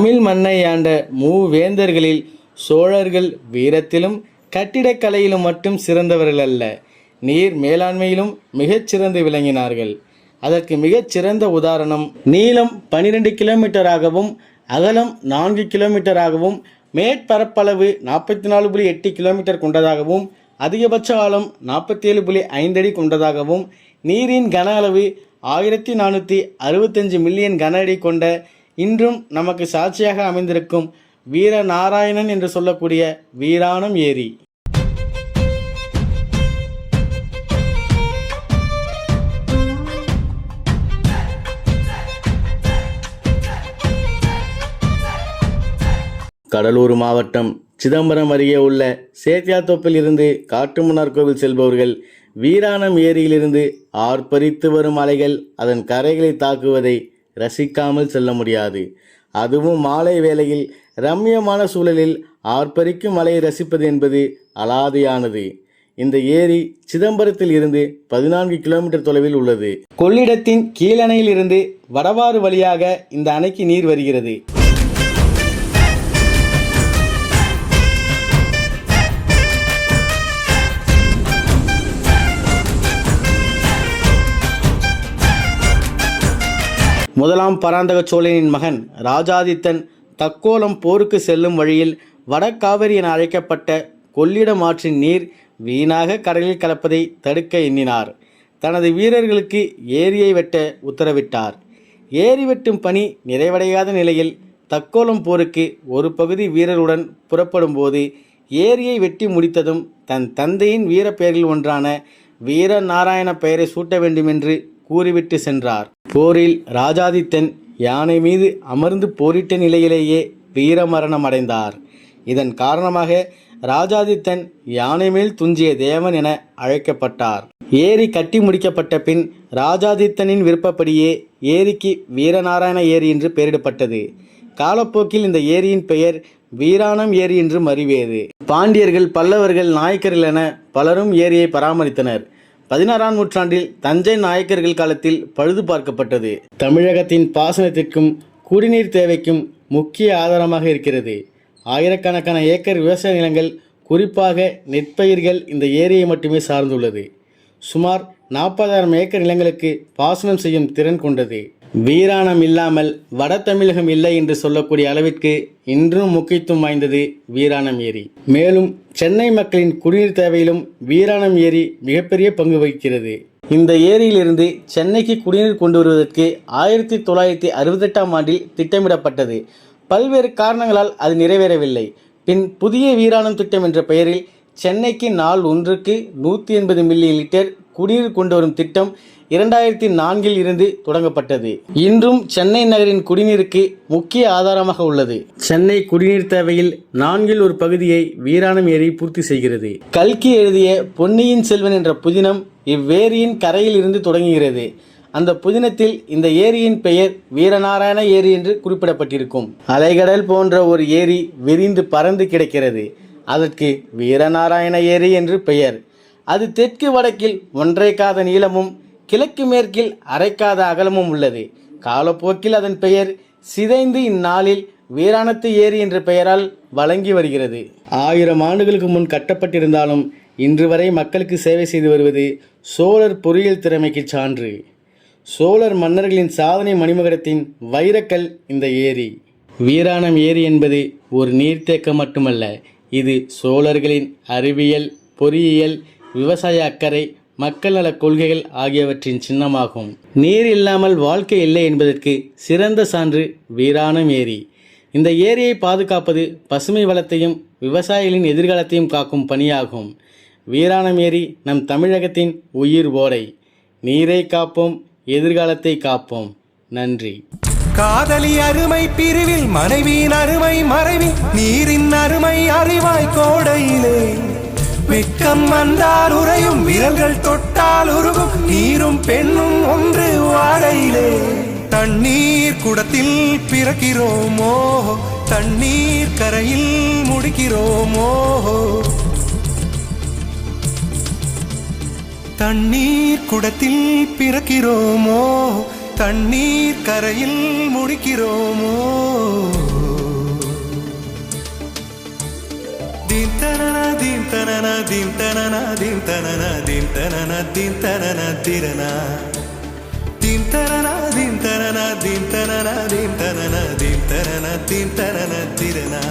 தமிழ் மண்ணை ஆண்ட மூவேந்தர்களில் சோழர்கள் வீரத்திலும் கட்டிடக்கலையிலும் மட்டும் சிறந்தவர்கள் அல்ல. நீர் மேலாண்மையிலும் மிகச்சிறந்து விளங்கினார்கள். அதற்கு மிகச்சிறந்த உதாரணம் நீளம் பனிரெண்டு கிலோமீட்டராகவும் அகலம் நான்கு கிலோமீட்டராகவும் மேற்பரப்பளவு நாற்பத்தி நாலு புள்ளி எட்டு கிலோமீட்டர் கொண்டதாகவும் அதிகபட்ச ஆழம் நாற்பத்தி ஏழு புள்ளி ஐந்தடி கொண்டதாகவும் நீரின் கன அளவு ஆயிரத்தி நானூற்றி அறுபத்தஞ்சு மில்லியன் கன அடி கொண்ட இன்றும் நமக்கு சாட்சியாக அமைந்திருக்கும் வீர நாராயணன் என்று சொல்லக்கூடிய வீராணம் ஏரி. கடலூர் மாவட்டம் சிதம்பரம் அருகே உள்ள சேத்தியாத்தோப்பில் இருந்து காட்டுமன்னார் கோவில் செல்பவர்கள் வீராணம் ஏரியிலிருந்து ஆர்ப்பரித்து வரும் அலைகள் அதன் கரைகளை தாக்குவதை ரசிக்காமல் செல்ல முடியாது. அதுவும் மாலை வேளையில் ரம்மியமான சூழலில் ஆர்ப்பரிக்கும் மலையை ரசிப்பது என்பது அலாதியானது. இந்த ஏரி சிதம்பரத்தில் இருந்து பதினான்கு கிலோமீட்டர் தொலைவில் உள்ளது. கொள்ளிடத்தின் கீழணையில் இருந்து வடவாறு வழியாக இந்த அணைக்கு நீர் வருகிறது. முதலாம் பராந்தக சோழனின் மகன் ராஜாதித்தன் தக்கோலம் போருக்கு செல்லும் வழியில் வடகாவிரி என அழைக்கப்பட்ட கொள்ளிடம் ஆற்றின் நீர் வீணாக கடலில் கலப்பதை தடுக்க எண்ணினார். தனது வீரர்களுக்கு ஏரியை வெட்ட உத்தரவிட்டார். ஏரி வெட்டும் பணி நிறைவடையாத நிலையில் தக்கோலம் போருக்கு ஒரு பகுதி வீரருடன் புறப்படும்போது ஏரியை வெட்டி முடித்ததும் தன் தந்தையின் வீர பெயரில் ஒன்றான வீர நாராயண பெயரை சூட்ட வேண்டுமென்று கூறிவிட்டு சென்றார். போரில் ராஜாதித்தன் யானை மீது அமர்ந்து போரிட்ட நிலையிலேயே வீரமரணம் அடைந்தார். இதன் காரணமாக ராஜாதித்தன் யானை மேல் துஞ்சிய தேவன் என அழைக்கப்பட்டார். ஏரி கட்டி முடிக்கப்பட்ட பின் ராஜாதித்தனின் விருப்பப்படியே ஏரிக்கு வீரநாராயண ஏரி என்று பெயரிடப்பட்டது. காலப்போக்கில் இந்த ஏரியின் பெயர் வீராணம் ஏரி என்று மறிவேது பாண்டியர்கள் பல்லவர்கள் நாயக்கர்கள் என பலரும் ஏரியை பராமரித்தனர். பதினாறாம் நூற்றாண்டில் தஞ்சை நாயக்கர்கள் காலத்தில் பழுது பார்க்கப்பட்டது. தமிழகத்தின் பாசனத்திற்கும் குடிநீர் தேவைக்கும் முக்கிய ஆதாரமாக இருக்கிறது. ஆயிரக்கணக்கான ஏக்கர் விவசாய நிலங்கள் குறிப்பாக நெற்பயிர்கள் இந்த ஏரியை மட்டுமே சார்ந்துள்ளது. சுமார் நாற்பதாயிரம் ஏக்கர் நிலங்களுக்கு பாசனம் செய்யும் திறன் கொண்டது. வீராணம் இல்லாமல் வட தமிழகம் இல்லை என்று சொல்லக்கூடிய அளவிற்கு இன்றும் முக்கியத்துவம் வாய்ந்தது வீராணம் ஏரி. மேலும் சென்னை மக்களின் குடிநீர் தேவையிலும் வீராணம் ஏரி மிகப்பெரிய பங்கு வகிக்கிறது. இந்த ஏரியிலிருந்து சென்னைக்கு குடிநீர் கொண்டு வருவதற்கு ஆயிரத்தி தொள்ளாயிரத்தி அறுபத்தெட்டாம் ஆண்டில் திட்டமிடப்பட்டது. பல்வேறு காரணங்களால் அது நிறைவேறவில்லை. பின் புதிய வீராணம் திட்டம் என்ற பெயரில் சென்னைக்கு நாள் ஒன்றுக்கு நூற்றி எண்பது மில்லியன் லிட்டர் குடிநீர் கொண்டு வரும் திட்டம் இரண்டாயிரத்தி நான்கில் இருந்து தொடங்கப்பட்டது. இன்றும் சென்னை நகரின் குடிநீருக்கு முக்கிய ஆதாரமாக உள்ளது. சென்னை குடிநீர் தேவையில் நான்கில் ஒரு பகுதியை வீராணம் ஏரி பூர்த்தி செய்கிறது. கல்கி எழுதிய பொன்னியின் செல்வன் என்ற புதினம் இவ்வேரியின் கரையில் இருந்து தொடங்குகிறது. அந்த புதினத்தில் இந்த ஏரியின் பெயர் வீரநாராயண ஏரி என்று குறிப்பிடப்பட்டிருக்கும். அலைகடல் போன்ற ஒரு ஏரி விரிந்து பறந்து கிடக்கிறது. அதற்கு வீரநாராயண ஏரி என்று பெயர். அது தெற்கு வடக்கில் ஒன்றை காத நீளமும் கிழக்கு மேற்கில் அரைக்காத அகலமும் உள்ளது. காலப்போக்கில் அதன் பெயர் சிதைந்து இந்நாளில் வீராணத்து ஏரி என்ற பெயரால் வழங்கி வருகிறது. ஆயிரம் ஆண்டுகளுக்கு முன் கட்டப்பட்டிருந்தாலும் இன்று வரை மக்களுக்கு சேவை செய்து வருவது சோழர் பொறியியல் திறமைக்கு சான்று. சோழர் மன்னர்களின் சாதனை மணிமகுடத்தின் வைரக்கல் இந்த ஏரி. வீராணம் ஏரி என்பது ஒரு நீர்த்தேக்கம் மட்டுமல்ல இது சோழர்களின் அறிவியல் பொறியியல் விவசாய அக்கறை மக்கள் நலக் கொள்கைகள் ஆகியவற்றின் சின்னமாகும். நீர் இல்லாமல் வாழ்க்கை இல்லை என்பதற்கு சிறந்த சான்று வீராணம் ஏரி. இந்த ஏரியை பாதுகாப்பது பசுமை வளத்தையும் விவசாயிகளின் எதிர்காலத்தையும் காக்கும் பணியாகும். வீராணம் ஏரி நம் தமிழகத்தின் உயிர் ஓடை. நீரை காப்போம் எதிர்காலத்தை காப்போம். நன்றி. காதலி அருமை பிரிவில் மனைவியின் அருமை மறைவில் நீரின் அருமை அறிவாய் கோடையிலே. வெக்கம் வந்தால் உறையும் விரல்கள் தொட்டால் உருகும். நீரும் பெண்ணும் ஒன்று வாழையிலே தண்ணீர் குடத்தில் பிறக்கிறோமோ? தண்ணீர் கரையில் முடிக்கிறோமோ? தண்ணீர் குடத்தில் பிறக்கிறோமோ? தண்ணீர் கரையில் முடிக்கிறோமோ? தித்தன தனன தீம் தனன தீம் தனன தீம் தனன தீம் தனன திரனா தீம் தனன தீம் தனன தீம் தனன தீம் தனன தீம் தனன தீம் தனன திரனா